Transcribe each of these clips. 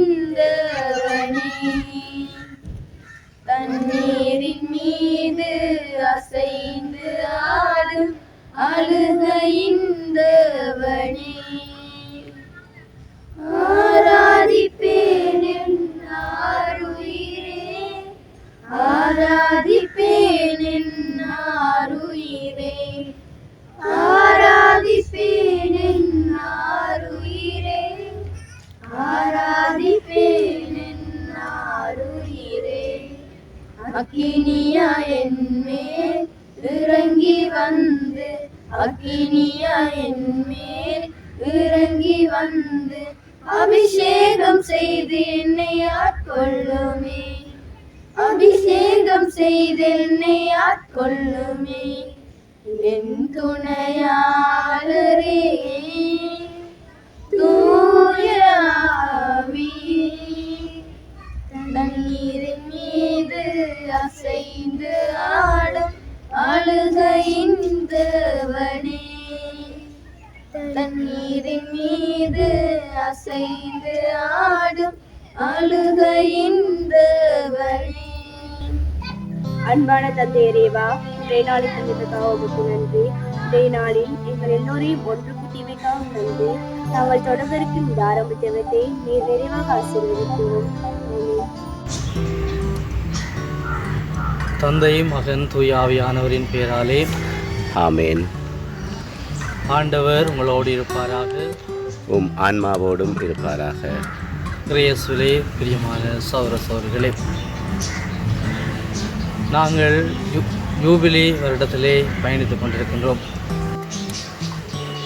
அழுகையின்றவனே தண்ணீரின் மீது அசைந்து ஆடும் அழுகையின்றவனே. ஆராதிப்பேன் என் ஆருயிரே. ஆராதிப்பேனின் ஆருயிரே. ஆராதிப்பேனின் ஆருயிரே. ஆராதிப்பேன் அக்கினியா என் இறங்கி வந்து அக்கினியா என் இறங்கி வந்து அபிஷேகம் செய்து என்னை ஆட்கொள்ளுமே. அபிஷேகம் செய்து என்னை ஆட்கொள்ளுமே. என் துணையாளரே தூய தண்ணீரின் மீது அசைந்து ஆடும் அழுகையின் தேவனே தண்ணீரின் மீது அசைந்து ஆடும் அழுகையின் தேவனே அன்பான தந்தை இறைவா இன்றைய நாளில் தந்ததுக்காக உங்களுக்கு நன்றி. இன்றைய நாளில் எங்கள் எல்லோரையும் ஒன்று கூட்டியமைக்காக நன்றி நாங்கள் தொடர்பிருக்கும் இந்த ஆரம்ப தேவத்தை நீர் நிறைவாக ஆசீர்வதிக்கிறோம். தந்தை மகன் தூய ஆவியானவரின் பேராலே. ஆமேன். ஆண்டவர் உங்களோடு இருப்பாராக. உம் ஆன்மாவோடும் இருப்பாராக. கிரேசுலே பிரியமான சௌர சௌர்களே நாங்கள் யூ யூபிலி வருடத்திலே பயணித்துக் கொண்டிருக்கின்றோம்.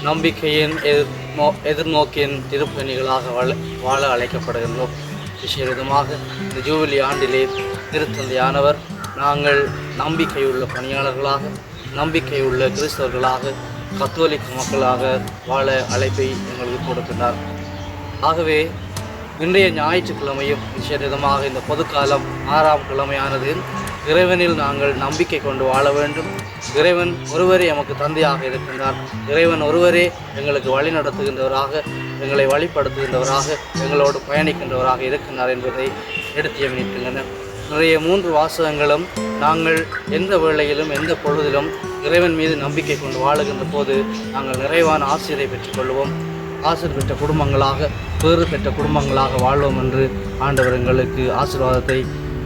நம்பிக்கையின் எதிர் நோ எதிர்நோக்கின் திருப்பணிகளாக வாழ வாழ அழைக்கப்படுகின்றோம். விசேஷமாக இந்த ஜூபிலி ஆண்டிலே திருத்தந்தையானவர் நாங்கள் நம்பிக்கையுள்ள பணியாளர்களாக நம்பிக்கையுள்ள கிறிஸ்தவர்களாக கத்தோலிக்க மக்களாக வாழ அழைப்பை எங்களுக்கு கொடுக்கின்றார். ஆகவே இன்றைய ஞாயிற்றுக்கிழமையும் விசேஷமாக இந்த பொதுக்காலம் ஆறாம் கிழமையானது இறைவனில் நாங்கள் நம்பிக்கை கொண்டு வாழ வேண்டும். இறைவன் ஒருவரே எமக்கு தந்தையாக இருக்கின்றார். இறைவன் ஒருவரே எங்களுக்கு வழி நடத்துகின்றவராக எங்களை வழிப்படுத்துகின்றவராக எங்களோடு பயணிக்கின்றவராக இருக்கின்றார் என்பதை எடுத்து நிற்கின்றன நிறைய மூன்று வாசகங்களும் நாங்கள் எந்த வேளையிலும் எந்த பொழுதிலும் இறைவன் மீது நம்பிக்கை கொண்டு வாழுகின்ற போது நாங்கள் நிறைவான ஆசிரியரை பெற்றுக்கொள்வோம் ஆசிர் பெற்ற குடும்பங்களாக பேறு பெற்ற குடும்பங்களாக வாழ்வோம் என்று ஆண்டவர் எங்களுக்கு ஆசீர்வாதத்தை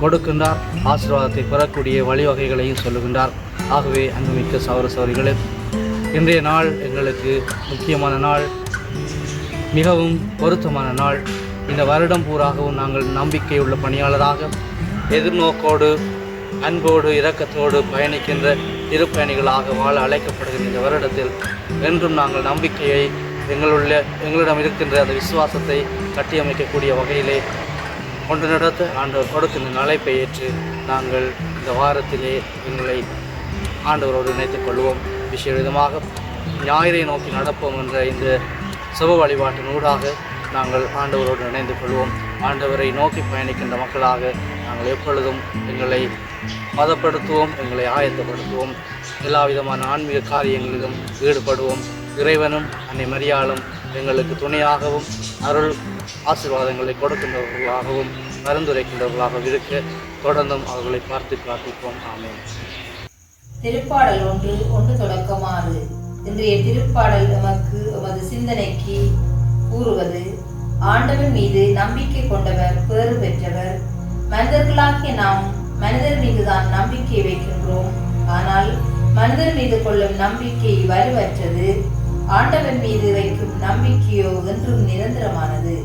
கொடுக்கின்றார். ஆசீர்வாதத்தை பெறக்கூடிய வழிவகைகளையும் சொல்லுகின்றார். ஆகவே அங்குமிக்க சௌர சௌரிகளே இன்றைய நாள் எங்களுக்கு முக்கியமான நாள். மிகவும் பொருத்தமான நாள். இந்த வருடம் பூராகவும் நாங்கள் நம்பிக்கையுள்ள பணியாளராக எதிர்நோக்கோடு அன்போடு இரக்கத்தோடு பயணிக்கின்ற திருப்பயணிகளாக வாழ அழைக்கப்படுகின்ற இந்த வருடத்தில் என்றும் நாங்கள் நம்பிக்கையை எங்களுள்ள எங்களிடம் இருக்கின்ற அந்த விசுவாசத்தை கட்டியமைக்கக்கூடிய வகையிலே கொண்டு நடத்த ஆண்டு கொடுக்கின்ற அழைப்பை ஏற்று நாங்கள் இந்த வாரத்திலே எங்களை ஆண்டவரோடு இணைத்துக் கொள்வோம். விதமாக ஞாயிறை நோக்கி நடப்போம் என்ற இந்த சுப வழிபாட்டின் ஊடாக நாங்கள் ஆண்டவரோடு இணைந்து கொள்வோம். ஆண்டவரை நோக்கி பயணிக்கின்ற மக்களாக நாங்கள் எப்பொழுதும் எங்களை மதப்படுத்துவோம் எங்களை ஆயத்தப்படுத்துவோம். எல்லா விதமான ஆன்மீக காரியங்களிலும் ஈடுபடுவோம். இறைவனும் அன்னை மரியாளும் எங்களுக்கு துணையாகவும் அருள் ஆசீர்வாதங்களை கொடுக்கின்றவர்களாகவும் பரிந்துரைக்கின்றவர்களாகவும் இருக்க தொடர்ந்தும் அவர்களை பார்த்து பிரார்த்திப்போம். ஆமேன். திருப்பாடல் ஒன்று ஒன்று தொடக்கமாறு இன்றைய திருப்பாடல் நமக்கு நமது சிந்தனைக்கு கூறுவது ஆண்டவன் மீது நம்பிக்கை கொண்டவர் பேறு பெற்றவர் மனிதர்களாகிய நாம் மனிதர் மீதுதான் நம்பிக்கை வைக்கின்றோம். ஆனால் மனிதர் மீது கொள்ளும் நம்பிக்கை வலுவற்றது ஆண்டவன் மீது வைக்கும் நம்பிக்கையோ என்றும் நிரந்தரமானது.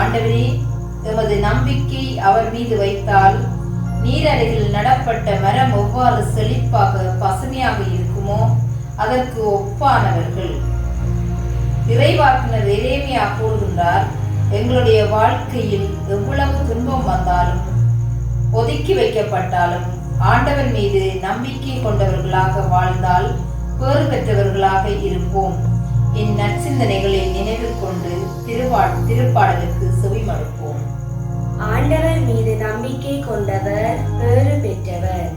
ஆண்டவனே எமது நம்பிக்கை அவர் மீது வைத்தால் நீரருகில் நடப்பட்ட மரம் எவ்வாறு செழிப்பாக பசுமையாக இருக்குமோ அதற்கு ஒப்பானவர்கள். இறைவாக்கினர் இறைமையா கூறுகின்றார் எங்களுடைய வாழ்க்கையில் எவ்வளவு துன்பம் வந்தாலும் ஒதுக்கி வைக்கப்பட்டாலும் ஆண்டவர் மீது நம்பிக்கை கொண்டவர்களாக வாழ்ந்தால் பேறு பெற்றவர்களாக இருப்போம். இந்நற்சிந்தனைகளை நினைவு கொண்டு திருவா திருப்பாடலுக்கு செவிமடுப்போம். ஆண்டவர் மீது நம்பிக்கை கொண்டவர் பேறு பெற்றவர்.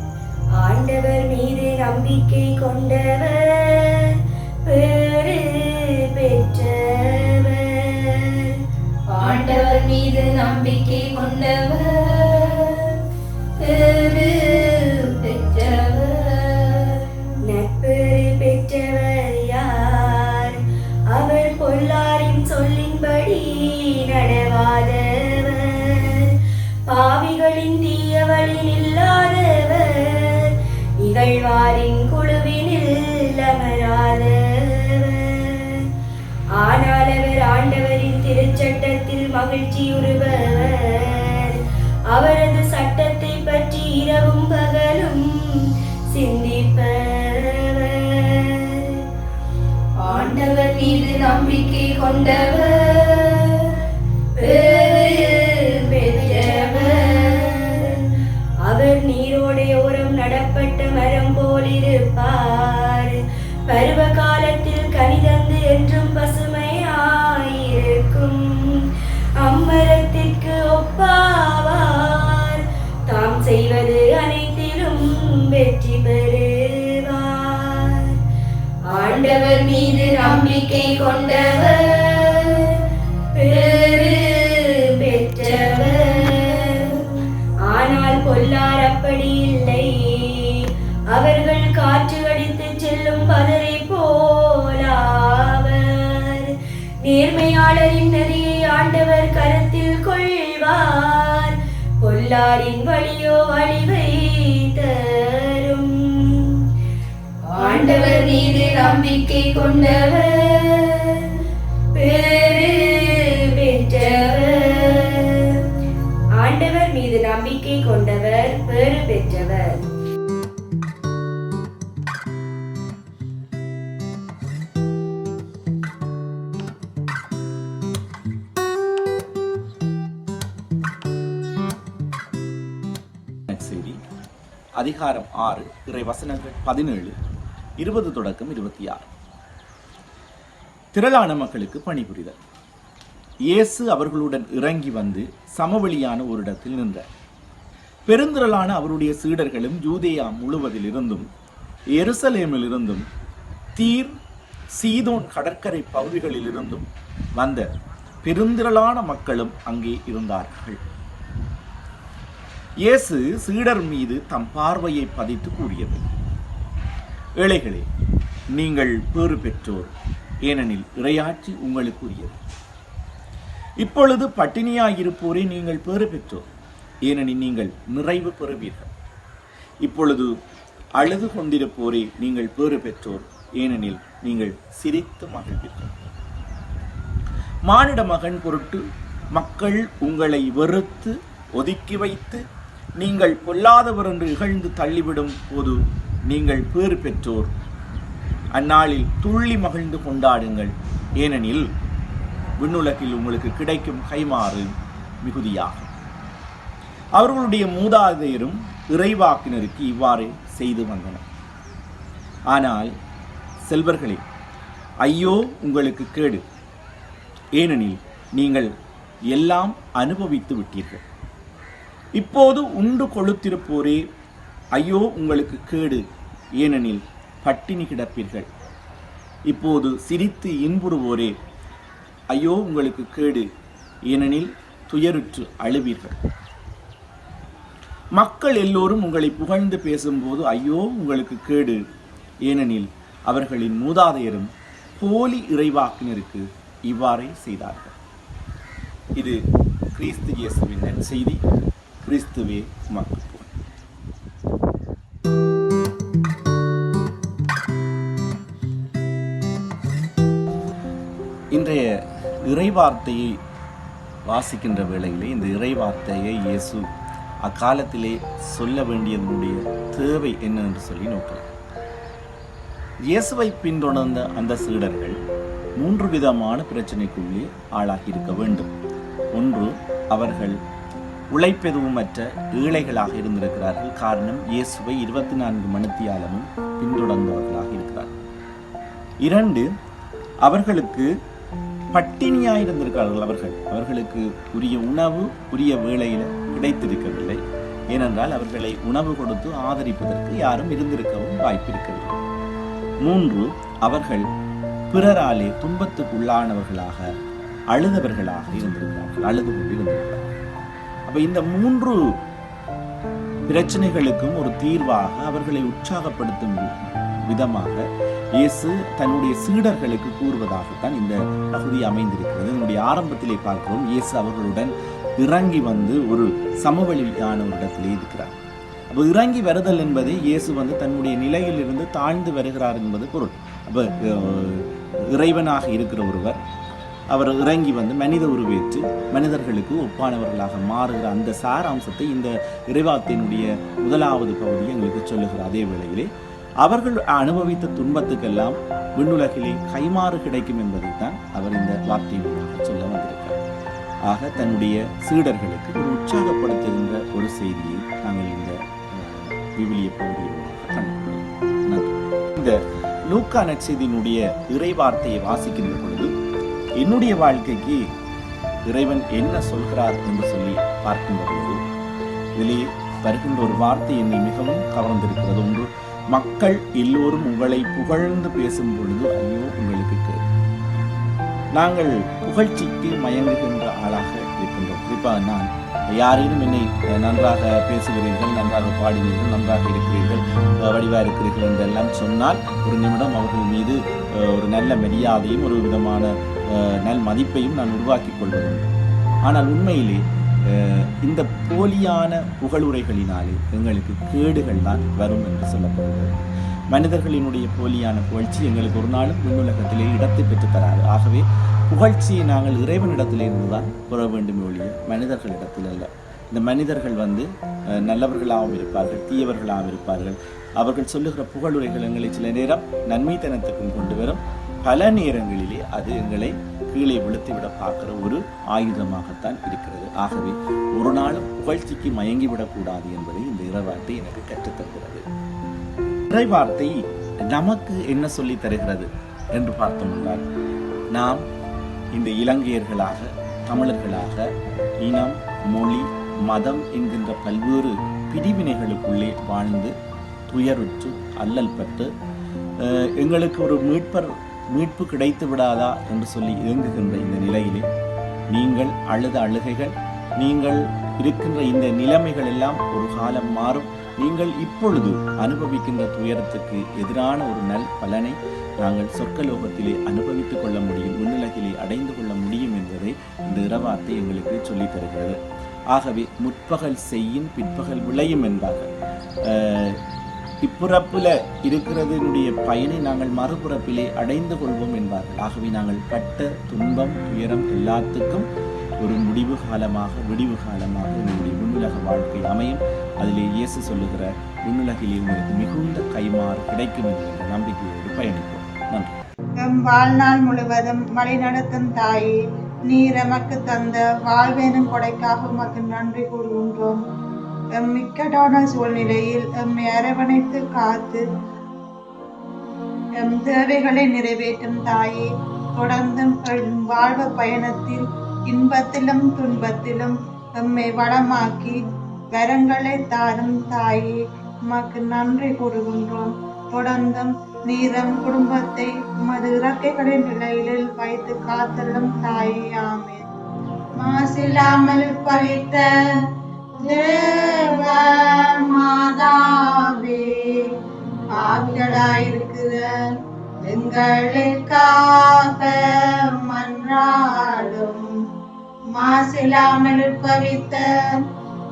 ஆண்டவர் மீது நம்பிக்கை கொண்டவர் பேறு பெற்றவர். ஆண்டவர் மீது நம்பிக்கை கொண்டவர் மகிழ்ச்சியுறுபவர். அவரது சட்டத்தை பற்றி இரவும் பகலும் சிந்திப்பவர். ஆண்டவர் மீது நம்பிக்கை கொண்டவர். அனைத்திலும் வெற்றி பெறுவார். ஆண்டவர் மீது நம்பிக்கை கொண்டவர் பெரு பெற்றவர். ஆனால் பொல்லார் அப்படி இல்லை. அவர்கள் காற்று அடித்து செல்லும் பதரை போலாவர் நேர்மையாளரின் நெறியை ஆண்டவர் கருத்தில் கொள்வார். பொல்லாரின் வழியோ அழிவை நம்பிக்கை கொண்டவர் பெரு பெற்றவர். ஆண்டவர் மீது நம்பிக்கை கொண்டவர் பெரு பெற்றவர். அதிகாரம் ஆறு இறை வசனங்கள் பதினேழு இருபது தொடக்கம் இருபத்தி ஆறு. திரளான மக்களுக்கு பணிபுரிதல். இயேசு அவர்களுடன் இறங்கி வந்து சமவெளியான ஒரு இடத்தில் நின்றார். பெருந்திரளான அவருடைய சீடர்களும் ஜூதேயா முழுவதிலிருந்தும் எருசலேமிலிருந்தும் தீர் சீதோன் கடற்கரை பகுதிகளிலிருந்தும் வந்த பெருந்திரளான மக்களும் அங்கே இருந்தார்கள். இயேசு சீடர் மீது தம் பார்வையை பதித்து கூறியது ஏழைகளே நீங்கள் பேறு பெற்றோர் ஏனெனில் இறையாட்சி உங்களுக்குரியது. இப்பொழுது பட்டினியாயிருப்போரை நீங்கள் பேறு பெற்றோர் ஏனெனில் நீங்கள் நிறைவு பெறுவீர்கள். இப்பொழுது அழுது கொண்டிருப்போரை நீங்கள் பேறு பெற்றோர் ஏனெனில் நீங்கள் சிரித்து மகிழ்வீர்கள். மானிட மகன் பொருட்டு மக்கள் உங்களை வெறுத்து ஒதுக்கி வைத்து நீங்கள் பொல்லாதவர் என்று இகழ்ந்து தள்ளிவிடும் போது நீங்கள் பேறு பெற்றோர் அந்நாளில் துள்ளி மகிழ்ந்து கொண்டாடுங்கள். ஏனெனில் விண்ணுலகில் உங்களுக்கு கிடைக்கும் கைமாறு மிகுதியாகும். அவர்களுடைய மூதாதையரும் இறைவாக்கினருக்கு இவ்வாறு செய்து வந்தனர். ஆனால் செல்வர்களே ஐயோ உங்களுக்கு கேடு. ஏனெனில் நீங்கள் எல்லாம் அனுபவித்து விட்டீர்கள். இப்போது உண்டு கொளுத்திருப்போரே ஐயோ உங்களுக்கு கேடு. ஏனெனில் பட்டினி கிடப்பீர்கள். இப்போது சிரித்து இன்புறுவோரே. ஐயோ உங்களுக்கு கேடு. ஏனெனில் துயருற்று அழுவீர்கள். மக்கள் எல்லோரும் உங்களை புகழ்ந்து பேசும்போது ஐயோ உங்களுக்கு கேடு. ஏனெனில் அவர்களின் மூதாதையரும் போலி இறைவாக்கினருக்கு இவ்வாறே செய்தார்கள். இது கிறிஸ்து இயேசுவின் நற்செய்தி கிறிஸ்துவே மக்கள் இன்றைய இறைவார்த்தையை வாசிக்கின்ற வேளையிலே இந்த இறைவார்த்தையை இயேசு அக்காலத்திலே சொல்ல வேண்டியதனுடைய தேவை என்ன என்று சொல்லி நோக்கலாம். இயேசுவை பின்தொடர்ந்த அந்த சீடர்கள் மூன்று விதமான பிரச்சனைக்குள்ளே ஆளாகி இருக்க வேண்டும். ஒன்று அவர்கள் உழைப்பெதுவுமற்ற ஏழைகளாக இருந்திருக்கிறார்கள். காரணம் இயேசுவை இருபத்தி நான்கு மணித்தியாலமும் பின்தொடர்ந்தவர்களாக இருக்கிறார்கள். இரண்டு அவர்களுக்கு பட்டினியாக இருந்திருக்கிறார்கள் அவர்கள். அவர்களுக்கு உரிய உணவு உரிய வேளையில் கிடைத்திருக்கவில்லை. ஏனென்றால் அவர்களை உணவு கொடுத்து ஆதரிப்பதற்கு யாரும் இருந்திருக்கவும் வாய்ப்பிருக்கவில்லை. மூன்று அவர்கள் பிறராலே துன்பத்துக்குள்ளானவர்களாக அழுதவர்களாக இருந்திருக்கிறார்கள். அழுது கொண்டு இருந்திருக்கிறார்கள். அப்ப இந்த மூன்று பிரச்சனைகளுக்கும் ஒரு தீர்வாக அவர்களை உற்சாகப்படுத்தும் விதமாக இயேசு தன்னுடைய சீடர்களுக்கு கூறுவதாகத்தான் இந்த பகுதி அமைந்திருக்கிறது. என்னுடைய ஆரம்பத்திலே பார்க்கிறோம். இயேசு அவர்களுடன் இறங்கி வந்து ஒரு சமவெளியான ஒரு இடத்திலே இருக்கிறார். அப்போ இறங்கி வருதல் என்பது இயேசு வந்து தன்னுடைய நிலையிலிருந்து தாழ்ந்து வருகிறார் என்பது பொருள். அப்போ அஹ், இறைவனாக இருக்கிற ஒருவர் அவர் இறங்கி வந்து மனித உருவேற்று மனிதர்களுக்கு ஒப்பானவர்களாக மாறுகிற அந்த சாராம்சத்தை இந்த இறைவாத்தினுடைய முதலாவது பகுதி எங்களுக்கு சொல்லுகிற அதே வேளையிலே அவர்கள் அனுபவித்த துன்பத்துக்கெல்லாம் விண்ணுலகிலே கைமாறு கிடைக்கும் என்பதைத்தான் அவர் இந்த வார்த்தையின் மூலமாக சொல்ல வந்திருக்கிறார். ஆக தன்னுடைய சீடர்களுக்கு ஒரு உற்சாகப்படுத்துகின்ற ஒரு செய்தியை நாங்கள் இந்த விவிலிய பகுதியில் கண்டுள்ளோம் இந்த லூக்கா நற்செய்தியினுடைய இறைவார்த்தையை வாசிக்கின்ற பொழுது என்னுடைய வாழ்க்கைக்கு இறைவன் என்ன சொல்கிறார் என்று சொல்லி பார்க்கின்ற பொழுது இதிலே வருகின்ற ஒரு வார்த்தை என்னை மிகவும் கவர்ந்திருக்கிறது. ஒன்று மக்கள் எல்லோரும் உங்களை புகழ்ந்து பேசும் பொழுது ஐயோ உங்களுக்கு நாங்கள் புகழ்ச்சிக்கு மயங்குகின்ற ஆளாக இருக்கின்றோம். குறிப்பாக நான் யாரேனும் என்னை நன்றாக பேசுகிறீர்கள் நன்றாக பாடினீர்கள் நன்றாக இருக்கிறீர்கள் வடிவாக இருக்கிறீர்கள் என்றெல்லாம் சொன்னால் ஒரு நிமிடம் அவர்கள் மீது ஒரு நல்ல மரியாதையும் ஒரு விதமான அஹ், நல் மதிப்பையும் நான் உருவாக்கிக் கொள்வதுண்டு. ஆனால் உண்மையிலே இந்த போலியான புகழுரைகளினாலே எங்களுக்கு கேடுகள் தான் வரும் என்று சொல்லப்படுகிறது. மனிதர்களினுடைய போலியான புகழ்ச்சி எங்களுக்கு ஒரு நாளும் விண்ணுலகத்திலே இடத்தை பெற்று தராது. ஆகவே புகழ்ச்சியை நாங்கள் இறைவனிடத்திலே இருந்துதான் பெற வேண்டும் ஒழிய மனிதர்களிடத்தில் அல்ல. இந்த மனிதர்கள் வந்து நல்லவர்களாகவும் இருப்பார்கள் தீயவர்களாகவும் இருப்பார்கள். அவர்கள் சொல்லுகிற புகழுரைகள் எங்களை சில நேரம் நன்மைத்தனத்துக்கும் கொண்டு வரும். பல நேரங்களிலே அது எங்களை கீழே விழுத்துவிட பார்க்கிற ஒரு ஆயுதமாகத்தான் இருக்கிறது. ஆகவே ஒரு நாளும் புகழ்ச்சிக்கு மயங்கிவிடக்கூடாது என்பதை இந்த இறைவார்த்தை எனக்கு கற்றுத்தருகிறது இறைவார்த்தை நமக்கு என்ன சொல்லி தருகிறது என்று பார்த்தோம்னால் நாம் இந்த இலங்கையர்களாக தமிழர்களாக இனம் மொழி மதம் என்கின்ற பல்வேறு பிரிவினைகளுக்குள்ளே வாழ்ந்து துயருற்று அல்லல் பட்டு அஹ், எங்களுக்கு ஒரு மீட்பர் மீட்பு கிடைத்து விடாதா என்று சொல்லி இயங்குகின்ற இந்த நிலையிலே நீங்கள் அழுத அழுகைகள் நீங்கள் இருக்கின்ற இந்த நிலைமைகள் எல்லாம் ஒரு காலம் மாறும். நீங்கள் இப்பொழுது அனுபவிக்கின்ற துயரத்துக்கு எதிரான ஒரு நல் பலனை நாங்கள் சொர்க்கலோகத்திலே அனுபவித்துக் கொள்ள முடியும் விண்ணுலகிலே அடைந்து கொள்ள முடியும் என்பதை இந்த இரவார்த்தை எங்களுக்கு சொல்லித் தருகிறது. ஆகவே முற்பகல் செய்யின் பிற்பகல் விளையும் என்பார்கள். இப்புறப்பில் இருக்கிறதனுடைய பயனை நாங்கள் மறுபுறப்பிலே அடைந்து கொள்வோம் என்பார்கள். ஆகவே நாங்கள் பட்ட துன்பம் துயரம் எல்லாத்துக்கும் ஒரு முடிவு காலமாக விடிவு காலமாக உங்களுடைய விண்ணுலக வாழ்க்கை அமையும். அதிலே இயேசு சொல்லுகிற விண்ணுலகிலே உங்களுக்கு மிகுந்த கைமாறு கிடைக்கும் என்கிற நம்பிக்கையோடு பயணிப்போம். நன்றி. வாழ்நாள் முழுவதும் வழிநடத்தும் தாயே நீர் எமக்கு தந்த வாழ்வேனும் கொடைக்காக உமக்கு நன்றி கூறுகின்றோம். எம் சூழ்நிலையில் எம்மை அரவணைத்து காத்து எம் தேவைகளை நிறைவேற்றும் தாயே தொடர்ந்தும் எம் வாழ்வு பயணத்தில் இன்பத்திலும் துன்பத்திலும் எம்மை வளமாக்கி வரங்களை தாரும் தாயே உமக்கு நன்றி கூறுகின்றோம். தொடர்ந்தும் நீரம் குடும்பத்தை உமது இறக்கைகளின் நிலையில் வைத்து காத்தலும் தாயே ஆமே மாசில்லாமல் பவித்த தேவ மாதாவே ஆவிகளாயிருக்கிற எங்களுக்காக மன்றாடும் மாசில்லாமல் பவித்த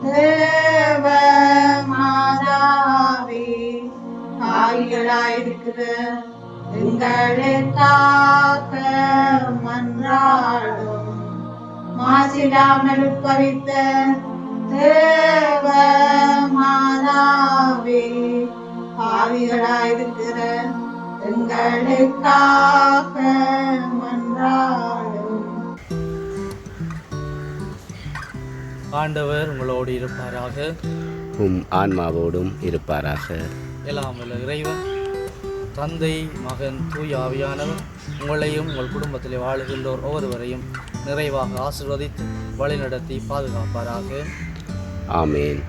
தேவ மாதாவே ஆவிகளாயிருக்கிற எங்களுக்காக மன்றாடும் மாசில்லாமல் பவித்த தேவ மாதாவே ஆவிகளாயிருக்கிற எங்களுக்காக மன்றாடும். ஆண்டவர் உங்களோடு இருப்பாராக. உம் ஆன்மாவோடும் இருப்பாராக. எல்லாம் வல்ல இறைவன் தந்தை மகன் தூய் ஆவியானவர் உங்களையும் உங்கள் குடும்பத்திலே வாழுகின்றோர் ஒவ்வொருவரையும் நிறைவாக ஆசிர்வதித்து வழிநடத்தி பாதுகாப்பாராக. ஆமேன்